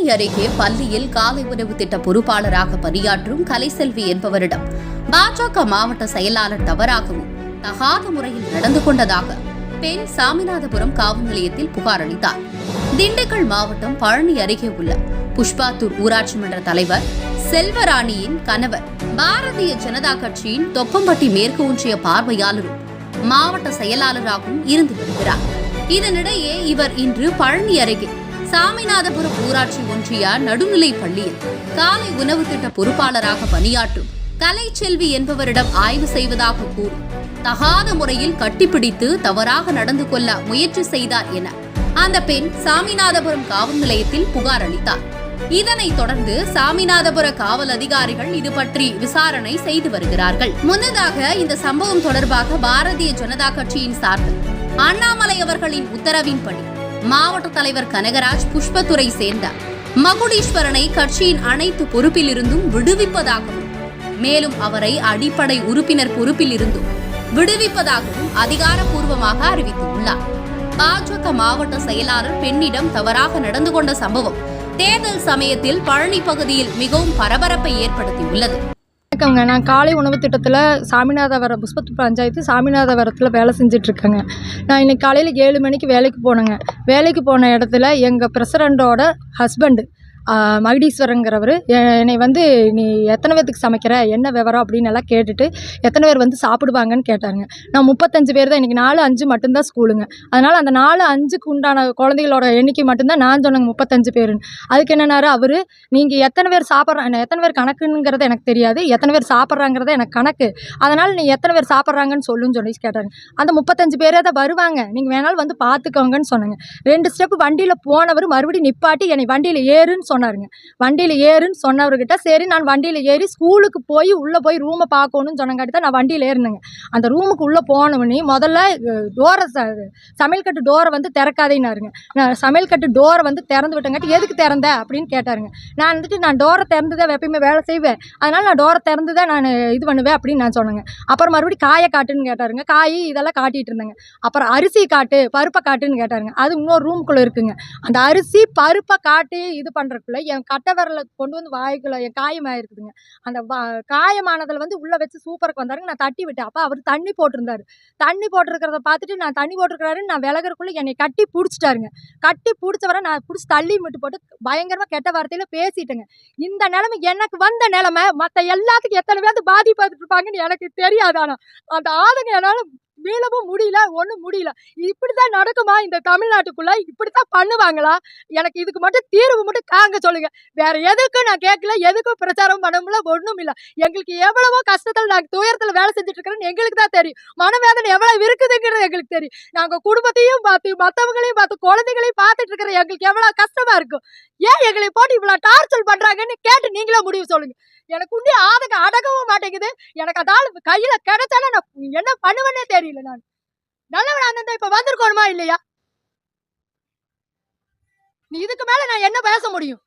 தேனி அருகே பள்ளியில் காலை உணவு திட்ட பொறுப்பாளராக பணியாற்றும் கலைசெல்வி என்பவரிடம் பாஜக மாவட்ட செயலாளர் தவறாகவும் தகாத முறையில் நடந்து கொண்டதாக பெண் சாமிநாதபுரம் காவல் நிலையத்தில் புகார் அளித்தார். திண்டுக்கல் மாவட்டம் பழனி அருகே உள்ள புஷ்பாத்தூர் ஊராட்சி மன்ற தலைவர் செல்வராணியின் கணவர் பாரதிய ஜனதா கட்சியின் தொப்பம்பட்டி மேற்கு ஒன்றிய பார்வையாளரும் மாவட்ட செயலாளராகவும் இருந்து வருகிறார். இதனிடையே இவர் இன்று பழனி அருகே சாமிநாதபுரம் ஊராட்சி ஒன்றிய நடுநிலை பள்ளியில் காலை உணவு திட்ட பொறுப்பாளராக பணியாற்றும் கலைச்செல்வி என்பவரிடம் ஆய்வு செய்வதாக கூறி தகாத முறையில் கட்டிப்பிடித்து தவறாக நடந்து கொள்ள முயற்சி செய்தார் என அந்த பெண் சாமிநாதபுரம் காவல் நிலையத்தில் புகார் அளித்தார். இதனைத் தொடர்ந்து சாமிநாதபுர காவல் அதிகாரிகள் இது பற்றி விசாரணை செய்து வருகிறார்கள். முன்னதாக இந்த சம்பவம் தொடர்பாக பாரதிய ஜனதா கட்சியின் சார்பில் அண்ணாமலை அவர்களின் உத்தரவின்படி மாவட்ட தலைவர் கனகராஜ் புஷ்பத்துறை சேர்ந்தார் மகுடீஸ்வரனை கட்சியின் அனைத்து பொறுப்பிலிருந்தும் விடுவிப்பதாகவும் மேலும் அவரை அடிப்படை உறுப்பினர் பொறுப்பிலிருந்தும் விடுவிப்பதாகவும் அதிகாரப்பூர்வமாக அறிவித்துள்ளார். பாஜக மாவட்ட செயலாளர் பெண்ணிடம் தவறாக நடந்து கொண்ட சம்பவம் தேர்தல் சமயத்தில் பழனி பகுதியில் மிகவும் பரபரப்பை ஏற்படுத்தியுள்ளது. வணக்கங்க நான் காலை உணவு திட்டத்தில் சாமிநாதவரம் புஷ்பத்து பஞ்சாயத்து சாமிநாதவரத்தில் வேலை செஞ்சிட்ருக்கேங்க. நான் இன்றைக்கி காலையில் ஏழு மணிக்கு வேலைக்கு போனேங்க. வேலைக்கு போன இடத்துல எங்கள் பிரசிடண்டோட ஹஸ்பண்டு மகுடீஸ்வரங்கிறவர். என்னை வந்து நீ எத்தனை பேர்த்துக்கு சமைக்கிற? என்ன விவரம்? அப்படின்னு எல்லாம் கேட்டுட்டு எத்தனை பேர் வந்து சாப்பிடுவாங்கன்னு கேட்டாருங்க. நான் முப்பத்தஞ்சு பேர் தான். இன்றைக்கி நாலு அஞ்சு மட்டும்தான் ஸ்கூலுங்க. அதனால் அந்த நாலு அஞ்சுக்கு உண்டான குழந்தைகளோட எண்ணிக்கை மட்டும்தான் நான் சொன்னேங்க முப்பத்தஞ்சு பேருன்னு. அதுக்கு என்னன்னாரு? அவர் நீங்கள் எத்தனை பேர் சாப்பிட்றாங்க எத்தனை பேர் கணக்குங்கிறது எனக்கு தெரியாது. எத்தனை பேர் சாப்பிட்றாங்கிறது எனக்கு கணக்கு. அதனால் நீ எத்தனை பேர் சாப்பிட்றாங்கன்னு சொல்லுன்னு சொல்லி கேட்டாருங்க. அந்த முப்பத்தஞ்சு பேரே தான் வருவாங்க. நீங்கள் வேணாலும் வந்து பார்த்துக்கோங்கன்னு சொன்னாங்க. ரெண்டு ஸ்டெப் வண்டியில் போனவர் மறுபடியும் நிப்பாட்டி என்னை வண்டியில் ஏறுன்னு சொன்னாருங்க. வண்டியில் ஏறுன்னு சொன்னவர்கிட்ட சரி நான் வண்டியில் ஏறி ஸ்கூலுக்கு போய் உள்ளே போய் ரூமை பார்க்கணும்னு சொன்னங்காட்டி தான் நான் வண்டியில் ஏறினேங்க. அந்த ரூமுக்கு உள்ளே போனவனே முதல்ல டோரை சமையல் கட்டு டோரை வந்து திறக்காதேனாருங்க நான் சமையல் கட்டு டோரை வந்து திறந்து விட்டங்காட்டி எதுக்கு திறந்த? அப்படின்னு கேட்டாருங்க. நான் வந்துட்டு நான் டோரை திறந்து தான் எப்பயுமே வேலை செய்வேன். அதனால் நான் டோரை திறந்து தான் நான் இது பண்ணுவேன் அப்படின்னு நான் சொன்னேங்க. அப்புறம் மறுபடியும் காயை காட்டுன்னு கேட்டாருங்க. காய் இதெல்லாம் காட்டிகிட்டு இருந்தேங்க. அப்புறம் அரிசி காட்டு பருப்பை காட்டுன்னு கேட்டாருங்க. அது இன்னொரு ரூமுக்குள்ளே இருக்குங்க. அந்த அரிசி பருப்பை காட்டி இது பண்ணுறதுக்குள்ள என் கட்டை விரலை கொண்டு வந்து வாய்க்குள்ள என் காயமாயிருக்குதுங்க. அந்த வா காயமானதில் வந்து உள்ளே வச்சு சூப்பருக்கு வந்தாருங்க. நான் தட்டி விட்டேன். அப்போ அவர் தண்ணி போட்டிருந்தாரு. தண்ணி போட்டிருக்கிறத பார்த்துட்டு நான் தண்ணி போட்டிருக்கிறாருன்னு நான் விலகிறக்குள்ளே என்னை கட்டி பிடிச்சிட்டாருங்க. கட்டி பிடிச்சவரை நான் பிடிச்சி தள்ளி விட்டு போட்டு பயங்கரமாக கெட்ட வார்த்தையில் பேசிட்டேங்க. இந்த நிலைமை எனக்கு வந்த நிலைமை மற்ற எல்லாத்துக்கும் எத்தனை பேர்த்து பாதிப்பட்டு இருப்பாங்கன்னு எனக்கு தெரியாது. ஆனால் அந்த ஆளுங்க என்னால் மீளவும் முடியல ஒன்றும் முடியல. இப்படி தான் நடக்குமா இந்த தமிழ்நாட்டுக்குள்ளே? இப்படி தான் பண்ணுவாங்களா? எனக்கு இதுக்கு மட்டும் தீர்வு மட்டும் காங்க சொல்லுங்க. வேற எதுக்கும் நான் கேட்கல எதுக்கும் பிரச்சாரம் பண்ண முடியல ஒன்றும் இல்லை. எங்களுக்கு எவ்வளவோ கஷ்டத்தில் நாங்கள் துயரத்தில் வேலை செஞ்சுட்டு இருக்கிறோன்னு எங்களுக்கு தான் தெரியும். மனவேதனை எவ்வளோ இருக்குதுங்கிறது எங்களுக்கு தெரியும். நாங்கள் குடும்பத்தையும் பார்த்து மற்றவங்களையும் பார்த்து குழந்தைகளையும் பார்த்துட்டு இருக்கிற எங்களுக்கு எவ்வளோ கஷ்டமா இருக்கும். ஏன் எங்களை போட்டு இவ்வளோ டார்ச்சர் பண்ணுறாங்கன்னு கேட்டு நீங்களே முடிவு சொல்லுங்க. எனக்கு உண்டி ஆதங்க அடகவும் மாட்டேங்குது. எனக்கு அதால் கையில கையில் கிடைச்சாலும் நான் என்ன பண்ணுவேன்னே தெரியல நான். நல்லவன் அந்த இப்போ வந்திருக்கணுமா இல்லையா? நீ இதுக்கு மேலே நான் என்ன பேச முடியும்?